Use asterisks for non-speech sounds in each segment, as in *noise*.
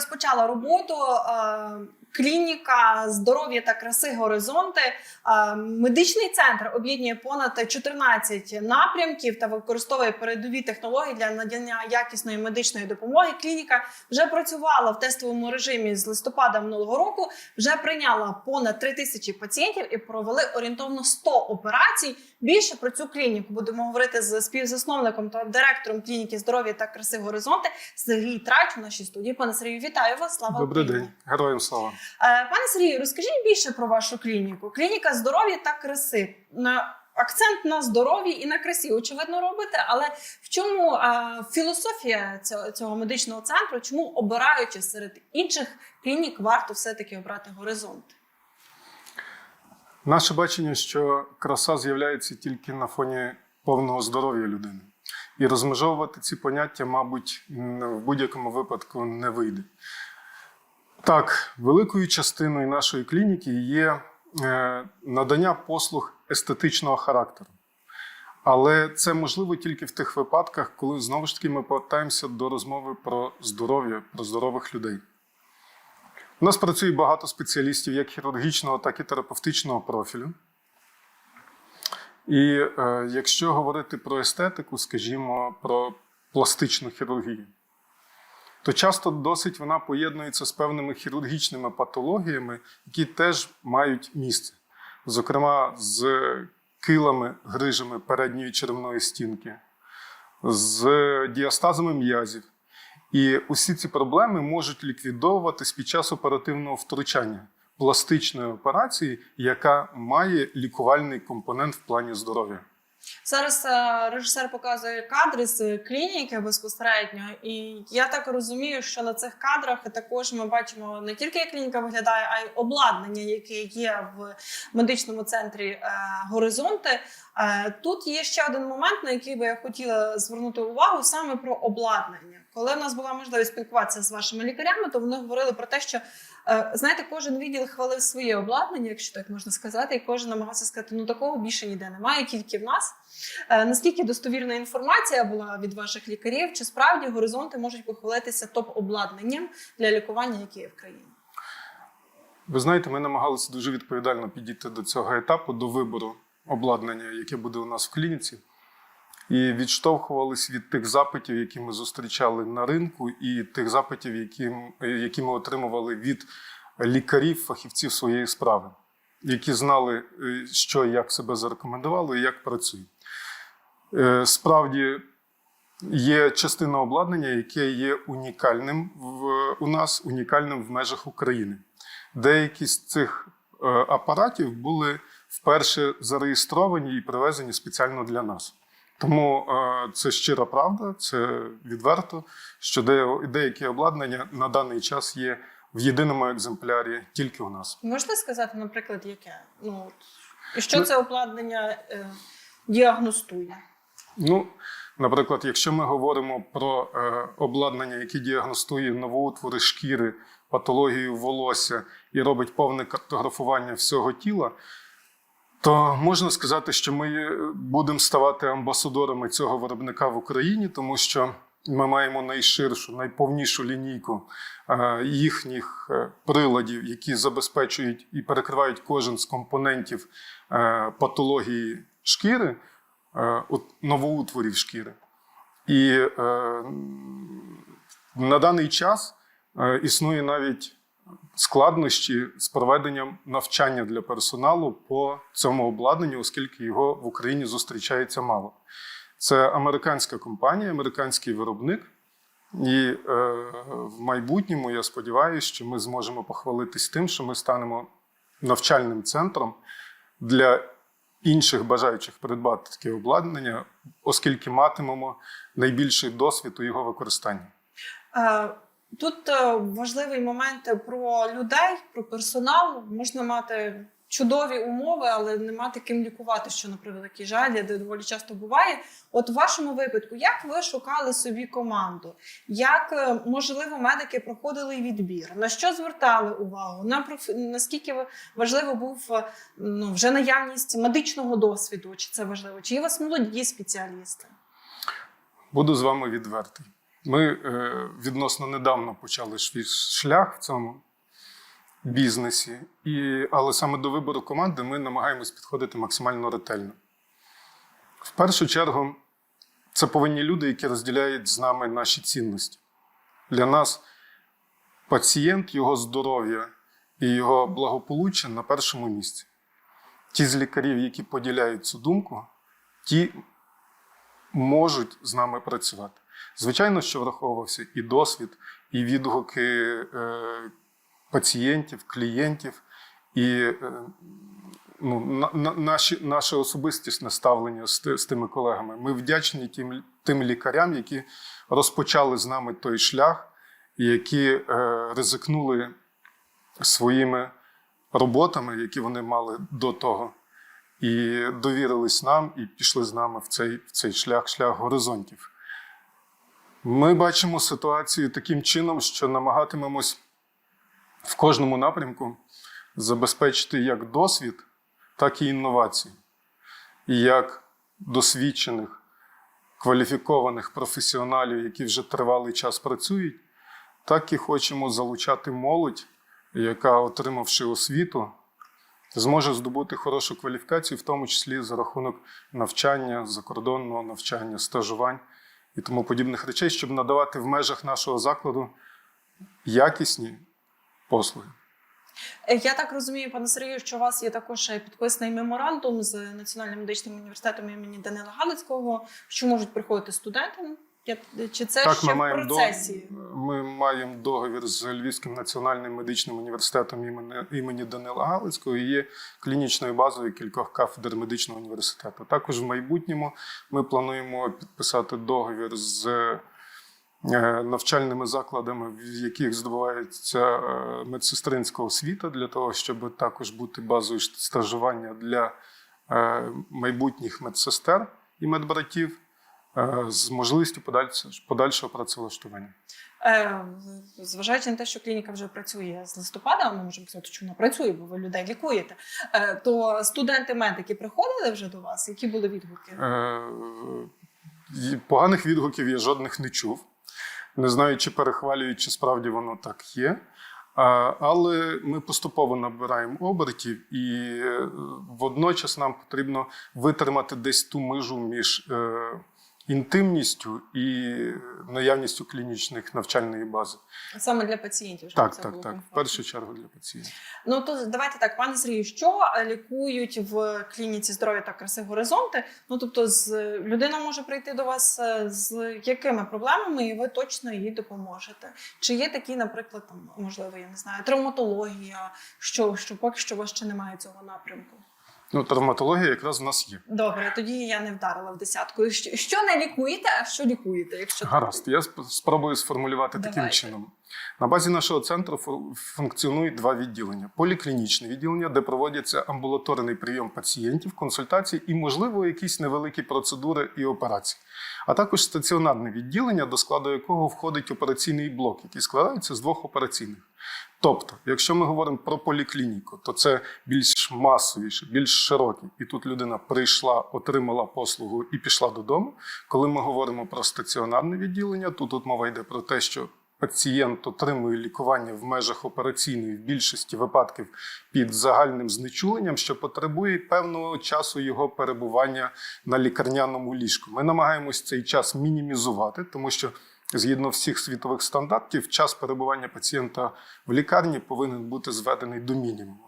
розпочала роботу. Клініка здоров'я та краси горизонти. Медичний центр об'єднує понад 14 напрямків та використовує передові технології для надання якісної медичної допомоги. Клініка вже працювала в тестовому режимі з листопада минулого року. Вже прийняла понад 3 тисячі пацієнтів і провели орієнтовно 100 операцій. Більше про цю клініку будемо говорити з співзасновником та директором клініки здоров'я та краси горизонти Сергій Трач у нашій студії. Пане Сергію, вітаю вас! Слава Добрий Україні! день, героям слава. Е, Пане Сергію, розкажіть більше про вашу клініку. Клініка здоров'я та краси. Акцент на здоров'ї і на красі, очевидно, робите. Але в чому е, філософія цього, цього медичного центру? Чому обираючи серед інших клінік, варто все-таки обрати горизонт? Наше бачення, що краса з'являється тільки на фоні повного здоров'я людини. І розмежовувати ці поняття, мабуть, в будь-якому випадку не вийде. Так, великою частиною нашої клініки є е, надання послуг естетичного характеру. Але це можливо тільки в тих випадках, коли знову ж таки ми повертаємося до розмови про здоров'я, про здорових людей. У нас працює багато спеціалістів як хірургічного, так і терапевтичного профілю. І е, якщо говорити про естетику, скажімо, про пластичну хірургію, то часто досить вона поєднується з певними хірургічними патологіями, які теж мають місце. Зокрема, з килами, грижами передньої черевної стінки, з діастазами м'язів. І усі ці проблеми можуть ліквідовуватись під час оперативного втручання пластичної операції, яка має лікувальний компонент в плані здоров'я. Зараз е, режисер показує кадри з клініки безпосередньо, і я так розумію, що на цих кадрах також ми бачимо не тільки як клініка виглядає, а й обладнання, яке є в медичному центрі е, горизонти. Е, тут є ще один момент, на який би я хотіла звернути увагу саме про обладнання. Коли в нас була можливість спілкуватися з вашими лікарями, то вони говорили про те, що е, знаєте, кожен відділ хвалив своє обладнання, якщо так можна сказати, і кожен намагався сказати, ну такого більше ніде немає, тільки в нас. Е, Наскільки достовірна інформація була від ваших лікарів? Чи справді горизонти можуть похвалитися топ-обладнанням для лікування, яке є в країні? Ви знаєте, ми намагалися дуже відповідально підійти до цього етапу, до вибору обладнання, яке буде у нас в клініці, і відштовхувались від тих запитів, які ми зустрічали на ринку, і тих запитів, які, які ми отримували від лікарів, фахівців своєї справи, які знали, е, що і як себе зарекомендувало і як працює. Е, Справді є частина обладнання, яке є унікальним в, у нас, унікальним в межах України. Деякі з цих е, апаратів були вперше зареєстровані і привезені спеціально для нас. Тому е, це щира правда, це відверто, що деякі обладнання на даний час є в єдиному екземплярі тільки у нас. Можете сказати, наприклад, яке? Ну, от, і що Ну- це обладнання е, діагностує? Ну, наприклад, якщо ми говоримо про е, обладнання, яке діагностує новоутвори шкіри, патологію волосся і робить повне картографування всього тіла, то можна сказати, що ми будемо ставати амбасадорами цього виробника в Україні, тому що ми маємо найширшу, найповнішу лінійку е, їхніх е, приладів, які забезпечують і перекривають кожен з компонентів е, патології шкіри, новоутворів шкіри. І на даний час існує навіть складнощі з проведенням навчання для персоналу по цьому обладнанню, оскільки його в Україні зустрічається мало. Це американська компанія, американський виробник. І е, в майбутньому я сподіваюся, що ми зможемо похвалитись тим, що ми станемо навчальним центром для інших бажаючих придбати таке обладнання, оскільки матимемо найбільший досвід у його використанні. Е, Тут е, важливий момент про людей, про персонал. Можна мати чудові умови, але не мати ким лікувати, що на превеликий жаль, де доволі часто буває. От в вашому випадку, як ви шукали собі команду? Як е, можливо медики проходили відбір? На що звертали увагу? На проф... наскільки важливо був е, ну, вже наявність медичного досвіду? Чи це важливо? Чи є у вас молоді спеціалісти? Буду з вами відвертий. Ми е, відносно недавно почали свій шлях в цьому бізнесі, і, але саме до вибору команди ми намагаємось підходити максимально ретельно. В першу чергу, це повинні люди, які розділяють з нами наші цінності. Для нас пацієнт, його здоров'я і його благополуччя на першому місці. Ті з лікарів, які поділяють цю думку, ті можуть з нами працювати. Звичайно, що враховувався і досвід, і відгуки е, пацієнтів, клієнтів, і е, ну, на, на, наші, наше особистісне ставлення з, з тими колегами. Ми вдячні тим, тим лікарям, які розпочали з нами той шлях, які е, ризикнули своїми роботами, які вони мали до того, і довірились нам, і пішли з нами в цей, в цей шлях, шлях горизонтів. Ми бачимо ситуацію таким чином, що намагатимемось в кожному напрямку забезпечити як досвід, так і інновації. І як досвідчених, кваліфікованих професіоналів, які вже тривалий час працюють, так і хочемо залучати молодь, яка, отримавши освіту, зможе здобути хорошу кваліфікацію, в тому числі за рахунок навчання, закордонного навчання, стажувань і тому подібних речей, щоб надавати в межах нашого закладу якісні послуги. Е, Я так розумію, пане Сергію, що у вас є також е, підписаний меморандум з Національним медичним університетом імені Данила Галицького, що можуть приходити студенти. Чи це ще в процесі? до- ми маємо договір з Львівським національним медичним університетом імені, імені Данила Галицького і є клінічною базою кількох кафедр медичного університету. Також в майбутньому ми плануємо підписати договір з е, навчальними закладами, в яких здобувається е, медсестринська освіта, для того, щоб також бути базою стажування для е, майбутніх медсестер і медбратів з можливістю подальшого, працевлаштування. Е, Зважаючи на те, що клініка вже працює з листопада, ми можемо сказати, що вона працює, бо ви людей лікуєте. е, То студенти-медики приходили вже до вас? Які були відгуки? Е, Поганих відгуків я жодних не чув. Не знаю, чи перехвалюють, чи справді воно так є. Але ми поступово набираємо обертів, і е, водночас нам потрібно витримати десь ту межу між е, інтимністю і наявністю клінічних навчальної бази. Саме для пацієнтів, Так, це так, було так. В першу чергу для пацієнтів. Ну то давайте так, пане Сергію, що е, лікують в клініці здоров'я та краси горизонти? Ну тобто, з людина може прийти до вас е, з якими проблемами, і ви точно їй допоможете. Чи є такі, наприклад, там можливо, я не знаю, травматологія, що, що поки що у вас ще немає цього напрямку? Ну, травматологія якраз в нас є. Добре, тоді я не вдарила в десятку. Що, не лікуєте, а що лікуєте? Якщо? Гаразд, я спробую сформулювати таким чином. На базі нашого центру функціонують два відділення: поліклінічне відділення, де проводяться амбулаторний прийом пацієнтів, консультації і, можливо, якісь невеликі процедури і операції. А також стаціонарне відділення, до складу якого входить операційний блок, який складається з двох операційних. Тобто, якщо ми говоримо про поліклініку, то це більш масовіше, більш широке. І тут людина прийшла, отримала послугу і пішла додому. Коли ми говоримо про стаціонарне відділення, то тут мова йде про те, що пацієнт отримує лікування в межах операційної в більшості випадків під загальним знечуленням, що потребує певного часу його перебування на лікарняному ліжку. Ми намагаємось цей час мінімізувати, тому що згідно всіх світових стандартів, час перебування пацієнта в лікарні повинен бути зведений до мінімуму.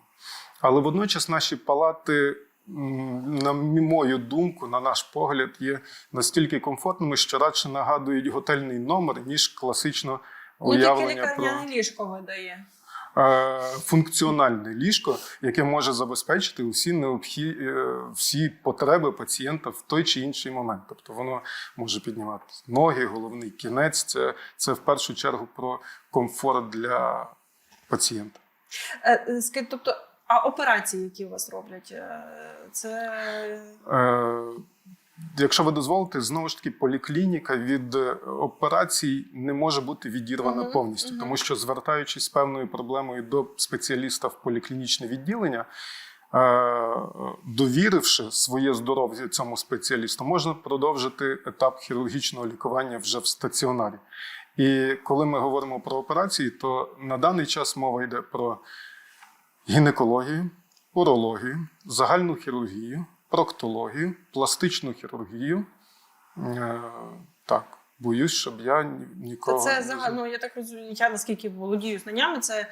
Але водночас наші палати, на мою думку, на наш погляд, є настільки комфортними, що радше нагадують готельний номер, ніж класично Ну, тільки лікарня про ліжко видає. Е, функціональне ліжко, яке може забезпечити усі необхі... е, всі потреби пацієнта в той чи інший момент. Тобто воно може піднімати ноги, головний кінець. Це, це в першу чергу про комфорт для пацієнта. Е, тобто, а операції, які у вас роблять, це Е, Якщо ви дозволите, знову ж таки, поліклініка від е, операцій не може бути відірвана Мгм, повністю, мгм. тому що звертаючись з певною проблемою до спеціаліста в поліклінічне відділення, е, довіривши своє здоров'я цьому спеціалісту, можна продовжити етап хірургічного лікування вже в стаціонарі. І коли ми говоримо про операції, то на даний час мова йде про гінекологію, урологію, загальну хірургію, проктологію, пластичну хірургію. Е, Так, боюсь, щоб я нікого. це загально, я так розумію, я наскільки володію знаннями, це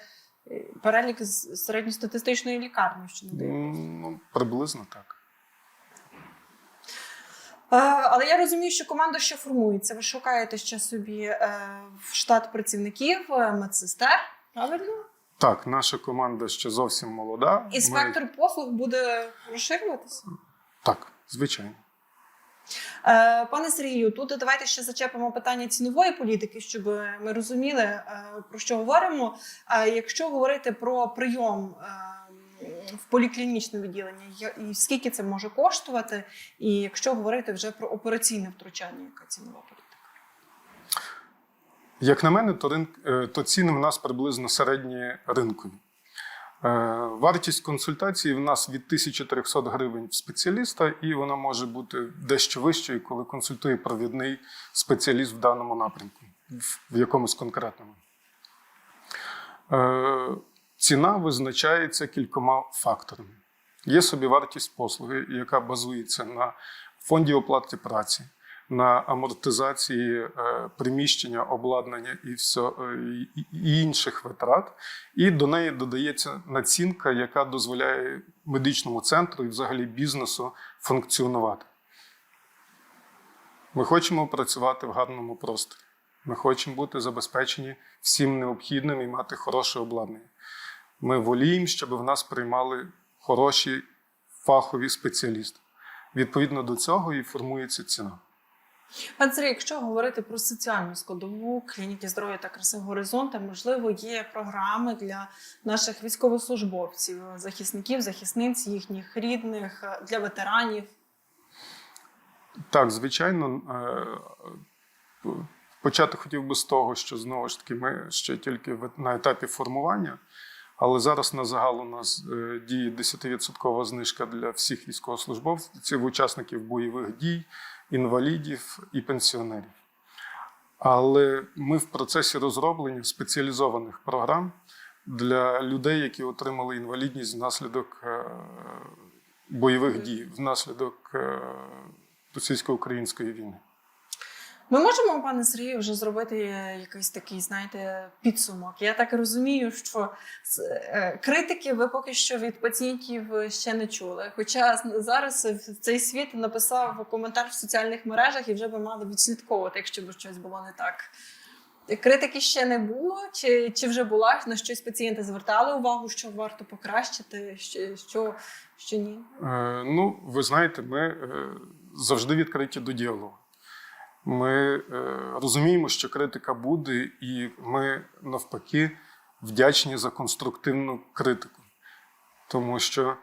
е, перелік з середньостатистичної лікарні, що не. Ну, приблизно так. Е, Але я розумію, що команда ще формується. Ви шукаєте ще собі в штат працівників, медсестер. Правильно? Так, наша команда ще зовсім молода. І спектр послуг буде розширюватися. Так, звичайно. Е, Пане Сергію, тут давайте ще зачепимо питання цінової політики, щоб ми розуміли, е, про що говоримо. Е, Якщо говорити про прийом в поліклінічне відділення, і скільки це може коштувати, і якщо говорити вже про операційне втручання, яка цінова політика? Як на мене, то, ринк, то ціни в нас приблизно середні ринкові. Е, Вартість консультації в нас від 1300 гривень в спеціаліста, і вона може бути дещо вищою, коли консультує провідний спеціаліст в даному напрямку, в- якомусь конкретному. Е, Ціна визначається кількома факторами. Є собівартість послуги, яка базується на фонді оплати праці, на амортизації е, приміщення, обладнання і, все, і інших витрат. І до неї додається націнка, яка дозволяє медичному центру і взагалі бізнесу функціонувати. Ми хочемо працювати в гарному просторі. Ми хочемо бути забезпечені всім необхідним і мати хороше обладнання. Ми воліємо, щоб в нас приймали хороші фахові спеціалісти. Відповідно до цього і формується ціна. Пане Сергій, якщо говорити про соціальну складову клініки здоров'я та краси горизонти, можливо, є програми для наших військовослужбовців, захисників, захисниць, їхніх рідних, е, для ветеранів. Так, звичайно, е, почати хотів би з того, що знову ж таки ми ще тільки на етапі формування, але зараз на загал у нас е, діє 10% знижка для всіх військовослужбовців, учасників бойових дій, інвалідів і пенсіонерів. Але ми в процесі розроблення спеціалізованих програм для людей, які отримали інвалідність внаслідок е, бойових дій, внаслідок е, російсько-української війни. Ми можемо, пане Сергію, вже зробити якийсь такий, знаєте, підсумок. Я так розумію, що е, критики ви поки що від пацієнтів ще не чули. Хоча зараз цей світ написав коментар в соціальних мережах і вже би мали відслідковувати, якщо б щось було не так. Критики ще не було, чи, чи вже була на щось пацієнти звертали увагу, що варто покращити, що, що, що ні. Е, ну, ви знаєте, ми е, завжди відкриті до діалогу. Ми е, розуміємо, що критика буде, і ми навпаки вдячні за конструктивну критику, тому що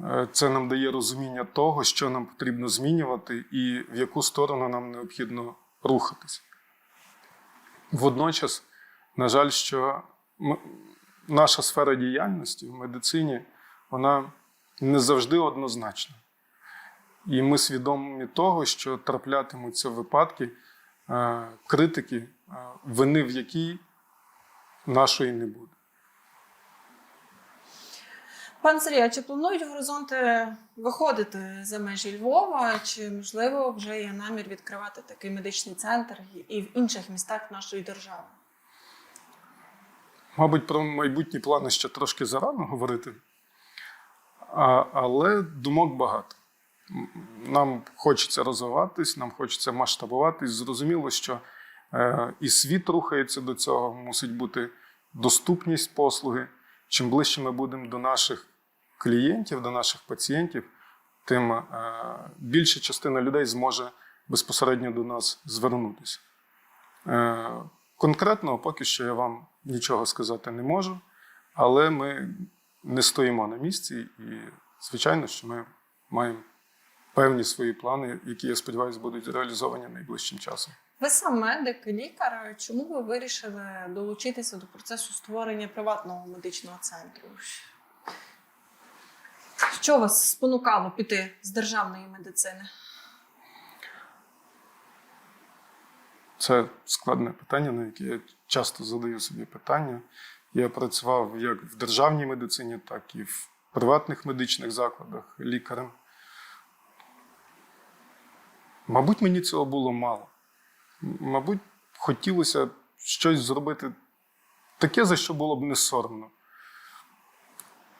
е, це нам дає розуміння того, що нам потрібно змінювати і в яку сторону нам необхідно рухатись. Водночас, на жаль, що м- наша сфера діяльності в медицині вона не завжди однозначна. І ми свідомі того, що траплятимуться випадки е, критики, е, вини в якій нашої не буде. Пан Сергій, а чи планують горизонти виходити за межі Львова? Чи можливо вже є намір відкривати такий медичний центр і в інших містах нашої держави? Мабуть, про майбутні плани ще трошки зарано говорити, а, але думок багато. Нам хочеться розвиватись, нам хочеться масштабуватись. Зрозуміло, що е, і світ рухається до цього, мусить бути доступність послуги. Чим ближче ми будемо до наших клієнтів, до наших пацієнтів, тим е, більша частина людей зможе безпосередньо до нас звернутися. Е, Конкретно, поки що я вам нічого сказати не можу, але ми не стоїмо на місці, і, звичайно, що ми маємо певні свої плани, які, я сподіваюся, будуть реалізовані найближчим часом. Ви сам медик, лікар. Чому ви вирішили долучитися до процесу створення приватного медичного центру? Що вас спонукало піти з державної медицини? Це складне питання, на яке я часто задаю собі питання. Я працював як в державній медицині, так і в приватних медичних закладах лікарем. Мабуть, мені цього було мало. Мабуть, хотілося щось зробити таке, за що було б не соромно.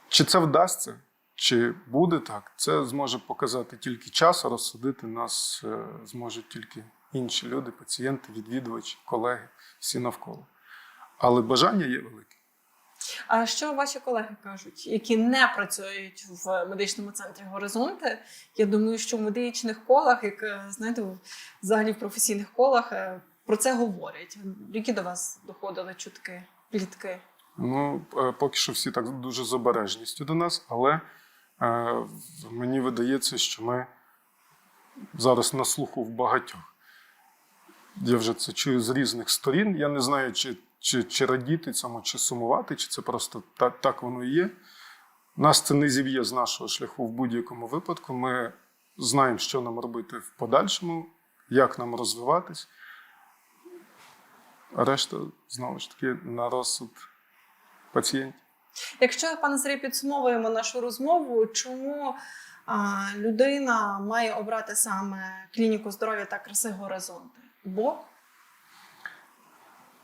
Чи це вдасться, чи буде так, це зможе показати тільки час, а розсудити нас е, зможуть тільки інші люди, пацієнти, відвідувачі, колеги, всі навколо. Але бажання є велике. А що ваші колеги кажуть, які не працюють в медичному центрі Горизонти? Я думаю, що в медичних колах, як е, знаєте, взагалі в професійних колах е, про це говорять. Які до вас доходили чутки, плітки? Ну, е, поки що всі так дуже з обережністю до нас, але е, мені видається, що ми зараз на слуху в багатьох. Я вже це чую з різних сторін. Я не знаю, чи, чи, чи радіти цьому, чи сумувати, чи це просто так, так воно і є. Нас це не зів'є з нашого шляху в будь-якому випадку. Ми знаємо, що нам робити в подальшому, як нам розвиватись. А решта, знову ж таки, на розсуд пацієнтів. Якщо, пане Сергій, підсумовуємо нашу розмову, чому а, людина має обрати саме клініку здоров'я та краси горизонти? Бо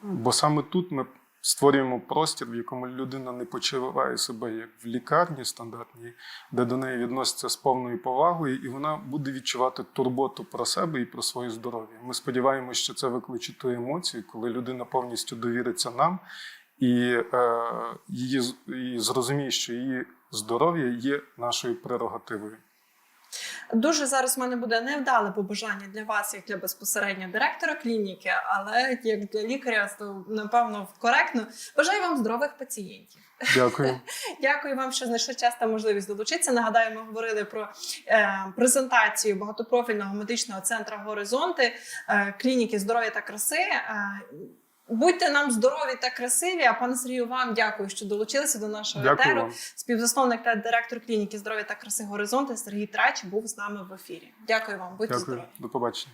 Бо саме тут ми створюємо простір, в якому людина не почуває себе як в лікарні стандартній, де до неї відносяться з повною повагою, і вона буде відчувати турботу про себе і про своє здоров'я. Ми сподіваємося, що це викличе ту емоцію, коли людина повністю довіриться нам і, е, її, і зрозуміє, що її здоров'я є нашою прерогативою. Дуже зараз в мене буде невдале побажання для вас, як для безпосередньо директора клініки, але як для лікаря, то напевно коректно. Бажаю вам здорових пацієнтів. Дякую. *laughs* Дякую вам, що знайшли час та можливість долучитися. Нагадаю, ми говорили про е, презентацію багатопрофільного медичного центру Горизонти е, клініки здоров'я та краси. Е, Будьте нам здорові та красиві. А пане Сергію, вам дякую, що долучилися до нашого Дякую етеру. вам. Співзасновник та директор клініки здоров'я та краси Горизонти Сергій Трач був з нами в ефірі. Дякую вам, будьте Дякую. здорові. До побачення.